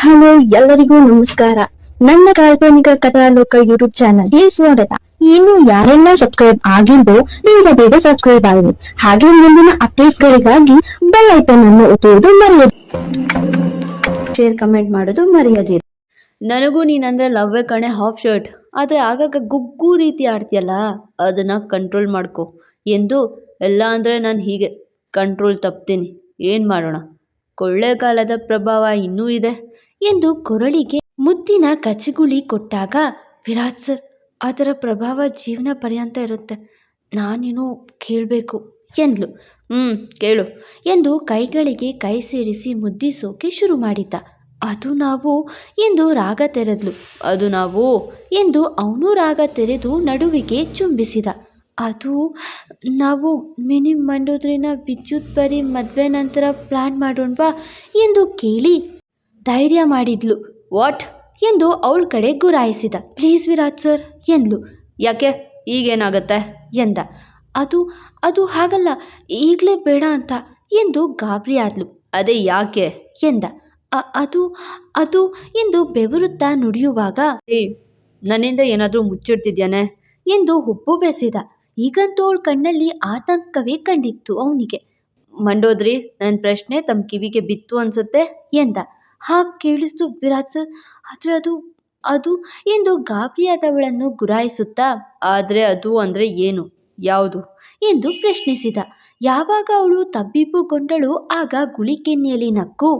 Hello, ಎಲ್ಲರಿಗೂ ನಮಸ್ಕಾರ. ನನ್ನ ಕಾಲ್ಪನಿಕ ಕಥಾಲೋಕ ಯೂಟ್ಯೂಬ್ ಚಾನಲ್ಗೆ ಸ್ವಾಗತ. ಇನ್ನು ಯಾರೆಲ್ಲ ಸಬ್ಸ್ಕ್ರೈಬ್ ಆಗಿದ್ದು ಬೇಗ ಬೇಗ ಸಬ್ಸ್ಕ್ರೈಬ್ ಆಗಿ. ಹಾಗೆ ಮುಂದಿನ ಅಪ್ಡೇಟ್ಸ್ ಗಳಿಗಾಗಿ ಬೆಲ್ ಐಕನ್ ಅನ್ನು ಒತ್ತುವುದು ಮರೆಯದು ಶೇರ್ ಕಮೆಂಟ್ ಮಾಡೋದು ಮರೆಯದಿರಿ ನನಗೂ ನೀನಂದ್ರೆ ಲವ್ ಕಣೆ ಹಾಫ್ ಶರ್ಟ್ ಆದ್ರೆ ಆಗಾಗ ಗುಗ್ಗು ರೀತಿ ಆಡ್ತೀಯಲ್ಲ, ಅದನ್ನ ಕಂಟ್ರೋಲ್ ಮಾಡ್ಕೊ. ಎಂದು, ಎಲ್ಲ ಅಂದ್ರೆ ನಾನು ಹೀಗೆ ಕಂಟ್ರೋಲ್ ತಪ್ತೀನಿ. ಏನು ಮಾಡೋಣ? ಕೊಳ್ಳೆಗಾಲದ ಪ್ರಭಾವ ಇನ್ನೂ ಇದೆ ಎಂದು ಕೊರಳಿಗೆ ಮುದ್ದಿನ ಕಚಗುಳಿ ಕೊಟ್ಟಾಗ ವಿರಾಜ್ ಸರ್, ಅದರ ಪ್ರಭಾವ ಜೀವನ ಪರ್ಯಂತ ಇರುತ್ತೆ. ನಾನೇನು ಕೇಳಬೇಕು. ಎಂದ್ಲು. ಹ್ಞೂ ಕೇಳು ಎಂದು ಕೈಗಳಿಗೆ ಕೈ ಸೇರಿಸಿ ಮುದ್ದಿಸೋಕೆ ಶುರು ಮಾಡಿದ್ದ. ಅದು ನಾವು ಎಂದು ರಾಗ ತೆರೆದ್ಲು. ಅದು ನಾವು ಎಂದು ಅವನು ರಾಗ ತೆರೆದು ನಡುವಿಗೆ ಚುಂಬಿಸಿದ. ಅದು ನಾವು ಮಿನಿ ಮಂಡೋದ್ರಿನ ವಿದ್ಯುತ್ ಬರಿ ಮದುವೆ ನಂತರ ಪ್ಲ್ಯಾನ್ ಮಾಡೋಣವಾ ಎಂದು ಕೇಳಿ ಧೈರ್ಯ ಮಾಡಿದ್ಲು. ವಾಟ್ ಎಂದು ಅವಳ ಕಡೆ ಗುರಾಯಿಸಿದ. ಪ್ಲೀಸ್ ವಿರಾಜ್ ಸರ್ ಎಂದ್ಲು. ಯಾಕೆ? ಈಗೇನಾಗತ್ತೆ? ಎಂದ. ಅದು ಅದು ಹಾಗಲ್ಲ ಈಗಲೇ ಬೇಡ ಅಂತ ಎಂದು ಗಾಬರಿ ಆದ್ಲು ಅದೇ ಯಾಕೆ? ಎಂದ. ಅದು ಅದು ಎಂದು ಬೆವರುತ್ತಾ ನುಡಿಯುವಾಗ ಏ ನನ್ನಿಂದ ಏನಾದರೂ ಮುಚ್ಚಿಡ್ತಿದ್ಯಾನೆ? ಎಂದು ಉಪ್ಪು ಬೆಸೆದ. ಈಗಂತೂ ಅವಳ ಕಣ್ಣಲ್ಲಿ ಆತಂಕವೇ ಕಂಡಿತ್ತು ಅವನಿಗೆ. ಮಂಡೋದ್ರಿ ನನ್ನ ಪ್ರಶ್ನೆ ತಮ್ಮ ಕಿವಿಗೆ ಬಿತ್ತು ಅನ್ಸುತ್ತೆ? ಎಂದ. ಹಾ ಕೇಳಿಸ್ತು ವಿರಾಟ್ ಸರ್. ಆದರೆ ಅದು ಅದು ಎಂದು ಗಾಬರಿಯಾದವಳನ್ನು ಗುರಾಯಿಸುತ್ತಾ? ಆದರೆ ಅದು ಅಂದರೆ ಏನು? ಯಾವುದು? ಎಂದು ಪ್ರಶ್ನಿಸಿದ. ಯಾವಾಗ ಅವಳು ತಬ್ಬಿಬ್ಬುಗೊಂಡಳು ಆಗ ಗುಳಿಕೆನ್ನೆಯಲ್ಲಿ ನಕ್ಕು.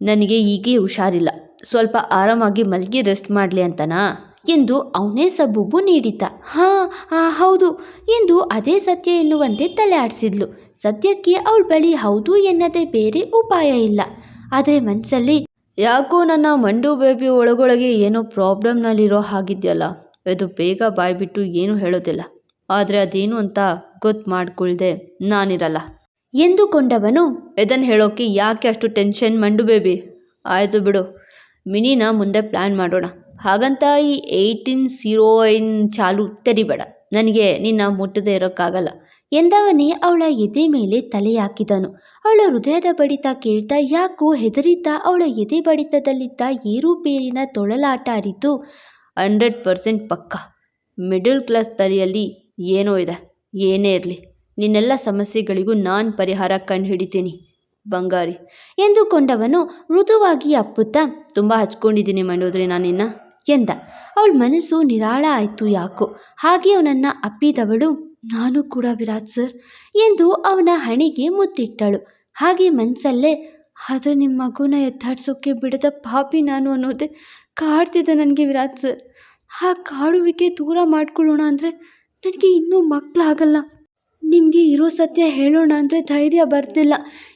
ನನಗೆ ಹೀಗೆ ಹುಷಾರಿಲ್ಲ. ಸ್ವಲ್ಪ ಆರಾಮಾಗಿ ಮಲಗಿ ರೆಸ್ಟ್ ಮಾಡಲಿ ಅಂತನಾ? ಎಂದು ಅವನೇ ಸಬೂಬು ನೀಡಿದ್ದ. ಹಾ ಹೌದು ಎಂದು ಅದೇ ಸತ್ಯ ಎನ್ನುವಂತೆ ತಲೆ ಆಡಿಸಿದ್ಲು ಸದ್ಯಕ್ಕೆ ಅವಳ ಬಳಿ ಹೌದು ಎನ್ನದೇ ಬೇರೆ ಉಪಾಯ ಇಲ್ಲ. ಆದರೆ ಮನಸ್ಸಲ್ಲಿ ಯಾಕೋ ನನ್ನ ಮಂಡು ಬೇಬಿ ಒಳಗೊಳಗೆ ಏನೋ ಪ್ರಾಬ್ಲಮ್ನಲ್ಲಿರೋ ಹಾಗಿದೆಯಲ್ಲ. ಅದು ಬೇಗ ಬಾಯ್ಬಿಟ್ಟು ಏನೂ ಹೇಳೋದಿಲ್ಲ. ಆದರೆ ಅದೇನು ಅಂತ ಗೊತ್ತು ಮಾಡ್ಕೊಳ್ದೆ ನಾನಿರಲ್ಲ. ಎಂದುಕೊಂಡವನು ಇದನ್ನು ಹೇಳೋಕೆ ಯಾಕೆ ಅಷ್ಟು ಟೆನ್ಷನ್ ಮಂಡು ಬೇಬಿ? ಆಯಿತು ಬಿಡು. ಮಿನಿನ ಮುಂದೆ ಪ್ಲ್ಯಾನ್ ಮಾಡೋಣ. ಹಾಗಂತ ಈ ಏಯ್ಟೀನ್ ಸೀರೋಯಿನ್ ಚಾಲು ತೆರಿಬೇಡ. ನನಗೆ ನಿನ್ನ ಮುಟ್ಟದೇ ಇರೋಕ್ಕಾಗಲ್ಲ. ಎಂದವನೇ ಅವಳ ಎದೆ ಮೇಲೆ ತಲೆ ಹಾಕಿದನು. ಅವಳ ಹೃದಯದ ಬಡಿತ ಕೇಳ್ತಾ ಯಾಕೋ ಹೆದರಿದ್ದ ಅವಳ ಎದೆ ಬಡಿತದಲ್ಲಿದ್ದ ಏರುಪೇರಿನ ತೊಳಲಾಟ ಅರಿತು ಹಂಡ್ರೆಡ್ ಪರ್ಸೆಂಟ್ ಪಕ್ಕ. ಮಿಡಲ್ ಕ್ಲಾಸ್ ತಲೆಯಲ್ಲಿ ಏನೋ ಇದೆ. ಏನೇ ಇರಲಿ. ನಿನ್ನೆಲ್ಲ ಸಮಸ್ಯೆಗಳಿಗೂ ನಾನು ಪರಿಹಾರ ಕಂಡುಹಿಡಿತೀನಿ. ಬಂಗಾರಿ. ಎಂದುಕೊಂಡವನು ಮೃದುವಾಗಿ ಅಪ್ಪುತ್ತಾ, ತುಂಬ ಹಚ್ಕೊಂಡಿದ್ದೀನಿ ಮಂಡೋದ್ರಿ ನಾನಿನ್ನ. ಎಂದ, ಅವಳ ಮನಸ್ಸು ನಿರಾಳ ಆಯಿತು ಯಾಕೋ? ಹಾಗೆ ಅವನನ್ನ ಅಪ್ಪಿದವಳು ನಾನು ಕೂಡ ವಿರಾಟ್ ಸರ್ ಎಂದು ಅವನ ಹಣೆಗೆ ಮುತ್ತಿಟ್ಟಳು. ಹಾಗೆ ಮನಸ್ಸಲ್ಲೇ ಆದರೆ ನಿಮ್ಮ ಮಗುನ ಎದ್ದಾಡ್ಸೋಕ್ಕೆ ಬಿಡದ ಪಾಪಿ ನಾನು ಅನ್ನೋದೇ ಕಾಡ್ತಿದೆ ನನಗೆ ವಿರಾಟ್ ಸರ್. ಆ ಕಾಡುವಿಕೆ ದೂರ ಮಾಡ್ಕೊಳ್ಳೋಣ ಅಂದರೆ ನನಗೆ ಇನ್ನೂ ಮಕ್ಕಳಾಗಲ್ಲ ನಿಮಗೆ ಇರೋ ಸತ್ಯ ಹೇಳೋಣ ಅಂದರೆ ಧೈರ್ಯ ಬರ್ತಿಲ್ಲ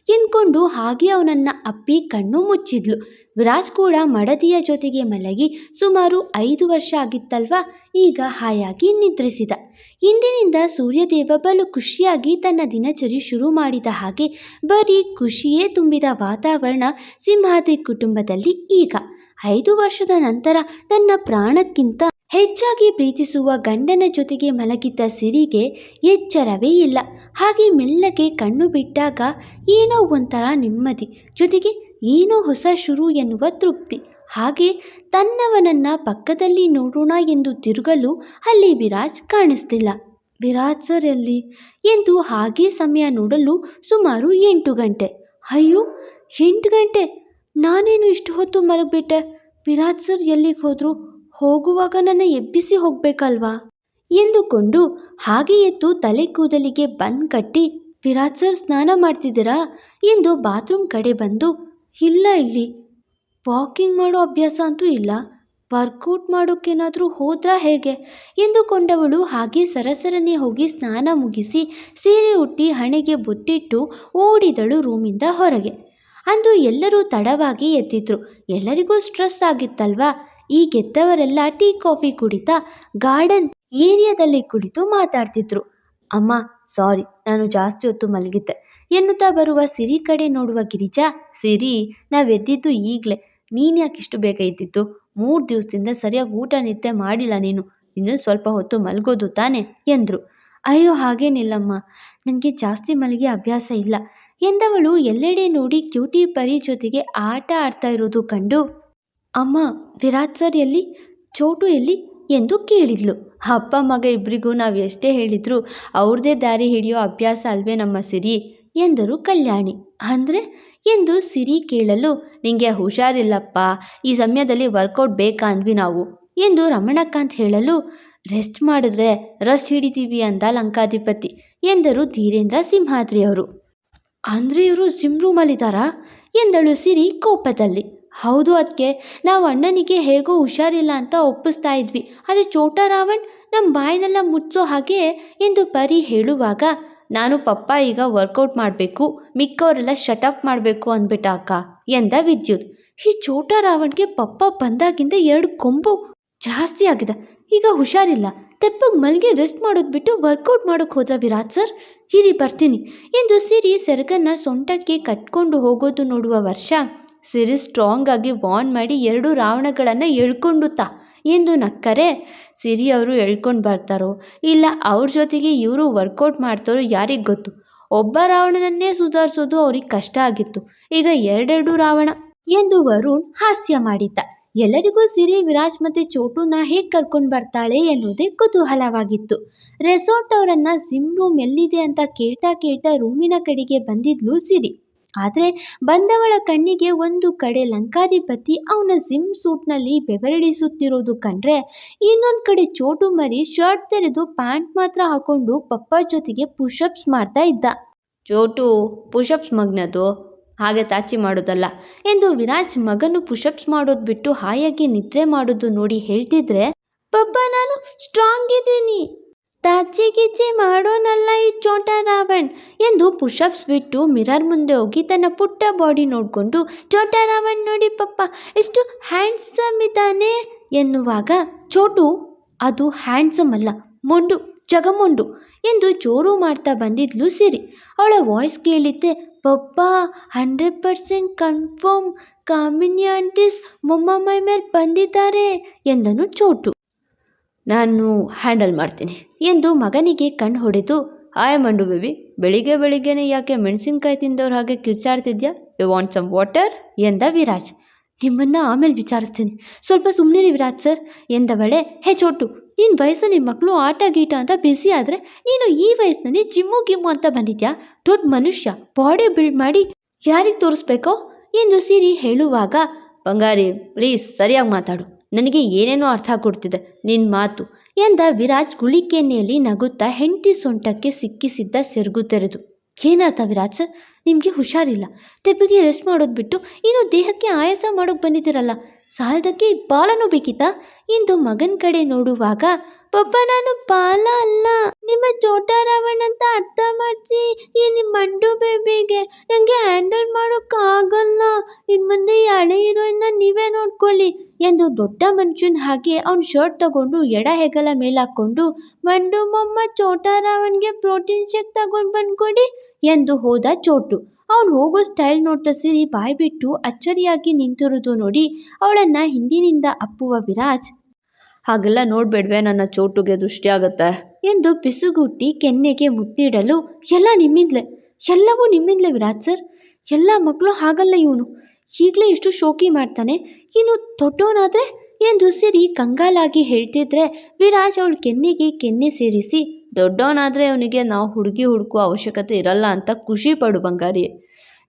ಎಂದ್ಕೊಂಡು ಹಾಗೆ ಅವನನ್ನು ಅಪ್ಪಿ ಕಣ್ಣು ಮುಚ್ಚಿದ್ಲು. ವಿರಾಜ್ ಕೂಡ ಮಡದಿಯ ಜೊತೆಗೆ ಮಲಗಿ ಸುಮಾರು ಐದು ವರ್ಷ ಆಗಿತ್ತಲ್ವಾ? ಈಗ ಹಾಯಾಗಿ ನಿದ್ರಿಸಿದ. ಇಂದಿನಿಂದ ಸೂರ್ಯದೇವ ಬಲು ಖುಷಿಯಾಗಿ ತನ್ನ ದಿನಚರಿ ಶುರು ಮಾಡಿದ ಹಾಗೆ ಬರೀ ಖುಷಿಯೇ ತುಂಬಿದ ವಾತಾವರಣ ಸಿಂಹಾದ್ರಿ ಕುಟುಂಬದಲ್ಲಿ ಈಗ. ಐದು ವರ್ಷದ ನಂತರ ತನ್ನ ಪ್ರಾಣಕ್ಕಿಂತ ಹೆಚ್ಚಾಗಿ ಪ್ರೀತಿಸುವ ಗಂಡನ ಜೊತೆಗೆ ಮಲಗಿದ್ದ ಸಿರಿಗೆ ಎಚ್ಚರವೇ ಇಲ್ಲ. ಹಾಗೆ ಮೆಲ್ಲಗೆ ಕಣ್ಣು ಬಿಟ್ಟಾಗ ಏನೋ ಒಂಥರ ನೆಮ್ಮದಿ ಜೊತೆಗೆ ಏನೋ ಹೊಸ ಶುರು ಎನ್ನುವ ತೃಪ್ತಿ. ಹಾಗೆ ತನ್ನವನನ್ನ ಪಕ್ಕದಲ್ಲಿ ನೋಡೋಣ ಎಂದು ತಿರುಗಲು ಅಲ್ಲಿ ವಿರಾಜ್ ಕಾಣಿಸ್ತಿಲ್ಲ. ವಿರಾಜ್ ಸರ್ ಎಲ್ಲಿ? ಎಂದು ಹಾಗೆ ಸಮಯ ನೋಡಲು ಸುಮಾರು ಎಂಟು ಗಂಟೆ. ಅಯ್ಯೋ, ಎಂಟು ಗಂಟೆ? ನಾನೇನು ಇಷ್ಟು ಹೊತ್ತು ಮಲಗಿಬಿಟ್ಟೆ? ವಿರಾಜ್ ಸರ್ ಎಲ್ಲಿಗೆ ಹೋದ್ರು? ಹೋಗುವಾಗ ನನ್ನ ಎಬ್ಬಿಸಿ ಹೋಗಬೇಕಲ್ವಾ? ಎಂದುಕೊಂಡು ಹಾಗೆ ಎದ್ದು ತಲೆ ಕೂದಲಿಗೆ ಬಂದ್ ಕಟ್ಟಿ, ವಿರಾಜ್ ಸರ್ ಸ್ನಾನ ಮಾಡ್ತಿದ್ದೀರಾ? ಎಂದು ಬಾತ್ರೂಮ್ ಕಡೆ ಬಂದು ಇಲ್ಲ ಇಲ್ಲಿ. ವಾಕಿಂಗ್ ಮಾಡೋ ಅಭ್ಯಾಸ ಅಂತೂ ಇಲ್ಲ. ವರ್ಕೌಟ್ ಮಾಡೋಕ್ಕೇನಾದರೂ ಹೋದ್ರಾ ಹೇಗೆ? ಎಂದುಕೊಂಡವಳು ಹಾಗೆ ಸರಸರನೆ ಹೋಗಿ ಸ್ನಾನ ಮುಗಿಸಿ ಸೀರೆ ಉಟ್ಟಿ ಹಣೆಗೆ ಬುತ್ತಿಟ್ಟು ಓಡಿದಳು ರೂಮಿಂದ ಹೊರಗೆ. ಅಂದು ಎಲ್ಲರೂ ತಡವಾಗಿ ಎದ್ದಿದ್ರು. ಎಲ್ಲರಿಗೂ ಸ್ಟ್ರೆಸ್ ಆಗಿತ್ತಲ್ವಾ? ಗೆದ್ದವರೆಲ್ಲ ಟೀ ಕಾಫಿ ಕುಡಿತಾ ಗಾರ್ಡನ್ ಏರಿಯಾದಲ್ಲಿ ಕುಳಿತು ಮಾತಾಡ್ತಿದ್ರು. ಅಮ್ಮ, ಸಾರಿ, ನಾನು ಜಾಸ್ತಿ ಹೊತ್ತು ಮಲಗಿದ್ದೆ. ಎನ್ನುತ್ತಾ ಬರುವ ಸಿರಿ ಕಡೆ ನೋಡುವ ಗಿರಿಜಾ, ಸಿರಿ, ನಾವೆದ್ದಿದ್ದು ಈಗಲೇ. ನೀನು ಯಾಕೆ ಇಷ್ಟು ಬೇಗ ಎದ್ದಿದ್ದು? ಮೂರು ದಿವಸದಿಂದ ಸರಿಯಾಗಿ ಊಟ, ನಿದ್ದೆ ಮಾಡಿಲ್ಲ ನೀನು. ಇನ್ನು ಸ್ವಲ್ಪ ಹೊತ್ತು ಮಲಗೋದು ತಾನೆ? ಎಂದರು. ಅಯ್ಯೋ, ಹಾಗೇನಿಲ್ಲಮ್ಮ. ನನಗೆ ಜಾಸ್ತಿ ಮಲಗಿ ಅಭ್ಯಾಸ ಇಲ್ಲ. ಎಂದವಳು ಎಲ್ಲೆಡೆ ನೋಡಿ ಕ್ಯೂಟಿ ಪರಿ ಜೊತೆಗೆ ಆಟ ಆಡ್ತಾ ಇರೋದು ಕಂಡು? ಅಮ್ಮ, ವಿರಾಟ್ ಸರ್ ಎಲ್ಲಿ? ಚೋಟು ಎಲ್ಲಿ? ಎಂದು ಕೇಳಿದ್ಲು. ಅಪ್ಪ, ಮಗ ಇಬ್ಬರಿಗೂ ನಾವು ಎಷ್ಟೇ ಹೇಳಿದ್ರು ಅವ್ರದ್ದೇ ದಾರಿ ಹಿಡಿಯೋ ಅಭ್ಯಾಸ ಅಲ್ವೇ ನಮ್ಮ ಸಿರಿ. ಎಂದರು ಕಲ್ಯಾಣಿ. ಅಂದರೆ, ಎಂದು ಸಿರಿ ಕೇಳಲು, ನಿಂಗೆ ಹುಷಾರಿಲ್ಲಪ್ಪ, ಈ ಸಮಯದಲ್ಲಿ ವರ್ಕೌಟ್ ಬೇಕಾ ಅಂದ್ವಿ ನಾವು, ಎಂದು ರಮಣಕಾಂತ್ ಹೇಳಲು ರೆಸ್ಟ್ ಮಾಡಿದ್ರೆ ರಸ್ಟ್ ಹಿಡಿತೀವಿ ಅಂದ ಲಂಕಾಧಿಪತಿ, ಎಂದರು ಧೀರೇಂದ್ರ ಸಿಂಹಾದ್ರಿ ಅವರು ಅಂದರೆ ಇವರು ಸಿಮ್ ರೂಮಲ್ಲಿದ್ದಾರಾ ಎಂದಳು ಸಿರಿ ಕೋಪದಲ್ಲಿ. ಹೌದು ಅದಕ್ಕೆ ನಾವು ಅಣ್ಣನಿಗೆ ಹೇಗೋ ಹುಷಾರಿಲ್ಲ ಅಂತ ಒಪ್ಪಿಸ್ತಾ ಇದ್ವಿ ಆದರೆ ಚೋಟ ರಾವಣ್ ನಮ್ಮ ಬಾಯಿನೆಲ್ಲ ಮುಚ್ಚೋ ಹಾಗೆ, ಎಂದು ಪರಿ ಹೇಳುವಾಗ ನಾನು ಪಪ್ಪ ಈಗ ವರ್ಕೌಟ್ ಮಾಡಬೇಕು, ಮಿಕ್ಕವರೆಲ್ಲ ಶಟಪ್ ಮಾಡಬೇಕು ಅಂದ್ಬಿಟ್ಟ ಅಕ್ಕ ಎಂದ ವಿದ್ಯುತ್. ಈ ಚೋಟ ರಾವಣ್ಗೆ ಪಪ್ಪ ಬಂದಾಗಿಂದ ಎರಡು ಕೊಂಬು ಜಾಸ್ತಿ ಆಗಿದೆ. ಈಗ ಹುಷಾರಿಲ್ಲ. ತೆಪ್ಪಗೆ ಮಲ್ಗೆ ರೆಸ್ಟ್ ಮಾಡೋದು ಬಿಟ್ಟು ವರ್ಕೌಟ್ ಮಾಡೋಕ್ಕೆ ಹೋದ್ರ ವಿರಾಟ್ ಸರ್? ಹಿರಿ ಬರ್ತೀನಿ. ಎಂದು ಸಿರಿ ಸೆರಗನ್ನ ಸೊಂಟಕ್ಕೆ ಕಟ್ಕೊಂಡು ಹೋಗೋದು ನೋಡುವ ವರ್ಷ. ಸಿರಿ ಸ್ಟ್ರಾಂಗ್ ಆಗಿ ವಾರ್ನ್ ಮಾಡಿ ಎರಡು ರಾವಣಗಳನ್ನು ಎಳ್ಕೊಂಡು ತಾ ಎಂದು ನಕ್ಕರೆ. ಸಿರಿ ಅವರು ಎಳ್ಕೊಂಡು ಬರ್ತಾರೋ? ಇಲ್ಲ, ಅವ್ರ ಜೊತೆಗೆ ಇವರು ವರ್ಕೌಟ್ ಮಾಡ್ತಾರೋ ಯಾರಿಗೆ ಗೊತ್ತು? ಒಬ್ಬ ರಾವಣನನ್ನೇ ಸುಧಾರಿಸೋದು ಅವ್ರಿಗೆ ಕಷ್ಟ ಆಗಿತ್ತು. ಈಗ ಎರಡೆರಡು ರಾವಣ ಎಂದು ವರುಣ್ ಹಾಸ್ಯ ಮಾಡಿದ್ದ. ಎಲ್ಲರಿಗೂ ಸಿರಿ, ವಿರಾಜ್ ಮತ್ತು ಚೋಟುನ ಹೇಗೆ ಕರ್ಕೊಂಡು ಬರ್ತಾಳೆ ಎನ್ನುವುದೇ ಕುತೂಹಲವಾಗಿತ್ತು. ರೆಸಾರ್ಟ್ ಅವರನ್ನ ಸಿಮ್ ರೂಮ್ ಎಲ್ಲಿದೆ ಅಂತ ಕೇಳ್ತಾ ಕೇಳ್ತಾ ರೂಮಿನ ಕಡೆಗೆ ಬಂದಿದ್ಲು ಸಿರಿ. ಆದರೆ ಬಂದವಳ ಕಣ್ಣಿಗೆ ಒಂದು ಕಡೆ ಲಂಕಾಧಿಪತಿ ಅವನ ಜಿಮ್ ಸೂಟ್ನಲ್ಲಿ ಬೆವರಿಡಿಸುತ್ತಿರೋದು ಕಂಡ್ರೆ ಇನ್ನೊಂದು ಕಡೆ ಚೋಟು ಮರಿ ಶರ್ಟ್ ತೆರೆದು ಪ್ಯಾಂಟ್ ಮಾತ್ರ ಹಾಕೊಂಡು ಪಪ್ಪ ಜೊತೆಗೆ ಪುಷಪ್ಸ್ ಮಾಡ್ತಾ ಇದ್ದ. ಚೋಟು ಪುಷಪ್ಸ್ ಮಗ್ನದು? ಹಾಗೆ ತಾಚಿ ಮಾಡೋದಲ್ಲ. ಎಂದು ವಿರಾಜ್ ಮಗನು ಪುಷಪ್ಸ್ ಮಾಡೋದು ಬಿಟ್ಟು ಹಾಯಾಗಿ ನಿದ್ರೆ ಮಾಡೋದು ನೋಡಿ ಹೇಳ್ತಿದ್ರೆ, ಪಪ್ಪ, ನಾನು ಸ್ಟ್ರಾಂಗ್ ಇದ್ದೀನಿ. ತಾಚಿ ಗಿಜ್ಜಿ ಮಾಡೋನಲ್ಲ ಈ ಚೋಟ ರಾವಣ್ ಎಂದು ಪುಷಪ್ಸ್ ಬಿಟ್ಟು ಮಿರರ್ ಮುಂದೆ ಹೋಗಿ ತನ್ನ ಪುಟ್ಟ ಬಾಡಿ ನೋಡಿಕೊಂಡು ಚೋಟ ರಾವಣ್ ನೋಡಿ ಪಪ್ಪ, ಎಷ್ಟು ಹ್ಯಾಂಡ್ಸಮ್ ಇದ್ದಾನೆ? ಎನ್ನುವಾಗ, ಚೋಟು, ಅದು ಹ್ಯಾಂಡ್ಸಮ್ ಅಲ್ಲ, ಮೊಂಡು, ಜಗಮೊಂಡು ಎಂದು ಜೋರು ಮಾಡ್ತಾ ಬಂದಿದ್ಲು ಸಿರಿ. ಅವಳ ವಾಯ್ಸ್ ಕೇಳಿದ್ದೆ, ಪಪ್ಪ, hundred percent confirm, Kamini aunty's ಮೊಮ್ಮ ಮೈ ಮೇಲೆ ಬಂದಿದ್ದಾರೆ ಎಂದನು ಚೋಟು. ನಾನು ಹ್ಯಾಂಡಲ್ ಮಾಡ್ತೀನಿ. ಎಂದು ಮಗನಿಗೆ ಕಣ್ಣು ಹೊಡೆದು, ಆಯ್ ಮಂಡು ಬೇಬಿ, ಬೆಳಿಗ್ಗೆ ಬೆಳಿಗ್ಗೆನೆ ಯಾಕೆ ಮೆಣಸಿನ್ಕಾಯಿ ತಿಂದವ್ರ ಹಾಗೆ ಕಿರ್ಚಾಡ್ತಿದ್ಯಾ? You want some water? ಎಂದ ವಿರಾಜ್. ನಿಮ್ಮನ್ನು ಆಮೇಲೆ ವಿಚಾರಿಸ್ತೀನಿ. ಸ್ವಲ್ಪ ಸುಮ್ಮನಿರಿ ವಿರಾಜ್ ಸರ್ ಎಂದವಳೆ ಹೇ ಚೋಟು ನಿನ್ನ ವಯಸ್ಸಲ್ಲಿ ಮಕ್ಕಳು ಆಟ ಗೀಟ ಅಂತ ಬ್ಯುಸಿ ಆದರೆ ನೀನು ಈ ವಯಸ್ಸಿನಲ್ಲಿ ಜಿಮ್ಮು ಗಿಮ್ಮು ಅಂತ ಬಂದಿದ್ಯಾ? ದೊಡ್ಡ ಮನುಷ್ಯ, ಬಾಡಿ ಬಿಲ್ಡ್ ಮಾಡಿ ಯಾರಿಗೆ ತೋರಿಸ್ಬೇಕೋ? ಎಂದು ಸಿರಿ ಹೇಳುವಾಗ, ಬಂಗಾರಿ, ಪ್ಲೀಸ್ ಸರಿಯಾಗಿ ಮಾತಾಡು. ನನಗೆ ಏನೇನೋ ಅರ್ಥ ಕೊಡ್ತಿದೆ. ನಿನ್ನ ಮಾತು. ಎಂದ ವಿರಾಜ್ ಗುಳಿಕೆನೆಯಲ್ಲಿ ನಗುತ್ತಾ ಹೆಂಡತಿ ಸೊಂಟಕ್ಕೆ ಸಿಕ್ಕಿಸಿದ್ದ ಸೆರಗು ತೆರೆದು. ಏನರ್ಥ ವಿರಾಜ್ ಸರ್? ನಿಮಗೆ ಹುಷಾರಿಲ್ಲ. ತೆಪ್ಪಿಗೆ ರೆಸ್ಟ್ ಮಾಡೋದು ಬಿಟ್ಟು ಇನ್ನು ದೇಹಕ್ಕೆ ಆಯಾಸ ಮಾಡೋಕೆ ಬಂದಿದ್ದೀರಲ್ಲ. ಸಾಲದಕ್ಕೆ ಬಾಲನೂ ಬೇಕಿತ್ತಾ? ಎಂದು ಮಗನ ಕಡೆ ನೋಡುವಾಗ ಪಪ್ಪ ನಾನು ಬಾಲ ಅಲ್ಲ. ನಿಮ್ಮ ರಾವಣ್ ಅಂತ ಅರ್ಥ ಮಾಡಿಸಿ. ಈ ನಿಮ್ಮ ಮಂಡು ಬೇಬಿಗೆ ನನಗೆ ಹ್ಯಾಂಡಲ್ ಮಾಡೋಕ್ಕಾಗಲ್ಲ. ಇನ್ನು ಮುಂದೆ ಈ ಹಳೆ ಹೀರೋಯಿನ್ನ ನೀವೇ ನೋಡ್ಕೊಳ್ಳಿ ಎಂದು ದೊಡ್ಡ ಮನುಷ್ಯನ ಹಾಗೆ ಅವನ ಶರ್ಟ್ ತಗೊಂಡು ಎಡ ಹೆಗಲ ಮೇಲಾಕೊಂಡು ಮಂಡು ಮೊಮ್ಮ ಚೋಟ ಪ್ರೋಟೀನ್ ಶೇಕ್ ತಗೊಂಡು ಬಂದ್ಕೊಡಿ ಎಂದು ಹೋದ ಚೋಟು. ಅವನು ಹೋಗೋ ಸ್ಟೈಲ್ ನೋಡ್ತಾ ಸಿರಿ ಬಾಯ್ಬಿಟ್ಟು ಅಚ್ಚರಿಯಾಗಿ ನಿಂತಿರೋದು ನೋಡಿ ಅವಳನ್ನು ಹಿಂದಿನಿಂದ ಅಪ್ಪುವ ವಿರಾಜ್. ಹಾಗೆಲ್ಲ ನೋಡಬೇಡ್ವೆ, ನನ್ನ ಚೋಟುಗೆ ದೃಷ್ಟಿ ಆಗುತ್ತೆ ಎಂದು ಪಿಸುಗುಟ್ಟಿ ಕೆನ್ನೆಗೆ ಮುತ್ತಿಡಲು, ಎಲ್ಲ ನಿಮ್ಮಿಂದಲೇ, ಎಲ್ಲವೂ ನಿಮ್ಮಿಂದಲೇ ವಿರಾಜ್ ಸರ್, ಎಲ್ಲ ಮಕ್ಕಳು ಹಾಗಲ್ಲ ಇವನು. ಈಗಲೇ ಇಷ್ಟು ಶೋಕಿ ಮಾಡ್ತಾನೆ. ಇನ್ನು ದೊಡ್ಡವನಾದರೆ ಎಂದು ಸಿರಿ ಕಂಗಾಲಾಗಿ ಹೇಳ್ತಿದ್ರೆ ವಿರಾಜ್ ಅವಳ ಕೆನ್ನೆಗೆ ಕೆನ್ನೆ ಸೇರಿಸಿ, ದೊಡ್ಡವನಾದರೆ ಅವನಿಗೆ ನಾವು ಹುಡುಗಿ ಹುಡುಕುವ ಅವಶ್ಯಕತೆ ಇರಲ್ಲ ಅಂತ ಖುಷಿ ಪಡು ಬಂಗಾರಿ.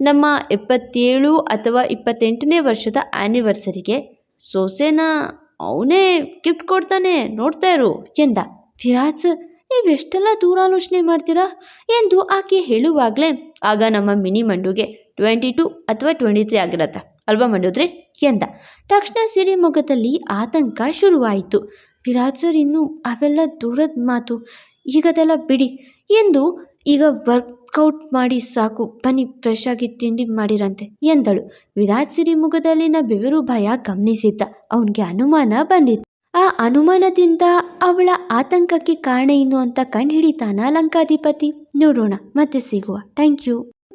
ನಮ್ಮ ಎಪ್ಪತ್ತೇಳು ಅಥವಾ ಇಪ್ಪತ್ತೆಂಟನೇ ವರ್ಷದ ಆ್ಯನಿವರ್ಸರಿಗೆ ಸೊಸೆನ ಅವನೇ ಗಿಫ್ಟ್ ಕೊಡ್ತಾನೆ, ನೋಡ್ತಾ ಇರು, ಎಂದ. ವಿರಾಜ್ ನೀವೆಷ್ಟೆಲ್ಲ ದೂರಾಲೋಚನೆ ಮಾಡ್ತೀರಾ? ಎಂದು ಆಕೆ ಹೇಳುವಾಗಲೇ, ಆಗ ನಮ್ಮ ಮಿನಿ ಮಂಡುಗೆ ಟ್ವೆಂಟಿ ಟು ಅಥವಾ ಟ್ವೆಂಟಿ ತ್ರೀ ಆಗಿರತ್ತೆ. ಅಲ್ವಾ ಮಂಡೋದ್ರೆ? ಎಂದ. ತಕ್ಷಣ ಸಿರಿ ಮೊಗದಲ್ಲಿ ಆತಂಕ ಶುರುವಾಯಿತು. ವಿರಾಜ್ ಸರ್ ಇನ್ನು ಅವೆಲ್ಲ ದೂರದ ಮಾತು. ಈಗದೆಲ್ಲ ಬಿಡಿ ಎಂದು ಈಗ ವರ್ಕೌಟ್ ಮಾಡಿ ಸಾಕು. ಬನ್ನಿ ಫ್ರೆಶ್ ಆಗಿ ತಿಂಡಿ ಮಾಡಿರಂತೆ ಎಂದಳು. ವಿರಾಜ್ ಸಿರಿ ಮುಖದಲ್ಲಿನ ಬೆವರು ಭಯ ಗಮನಿಸಿದ್ದ. ಅವನಿಗೆ ಅನುಮಾನ ಬಂದಿತ್ತು. ಆ ಅನುಮಾನದಿಂದ ಅವಳ ಆತಂಕಕ್ಕೆ ಕಾರಣ ಏನು ಅಂತ ಕಂಡುಹಿಡಿತಾನ ಲಂಕಾಧಿಪತಿ. ನೋಡೋಣ, ಮತ್ತೆ ಸಿಗುವ. Thank you.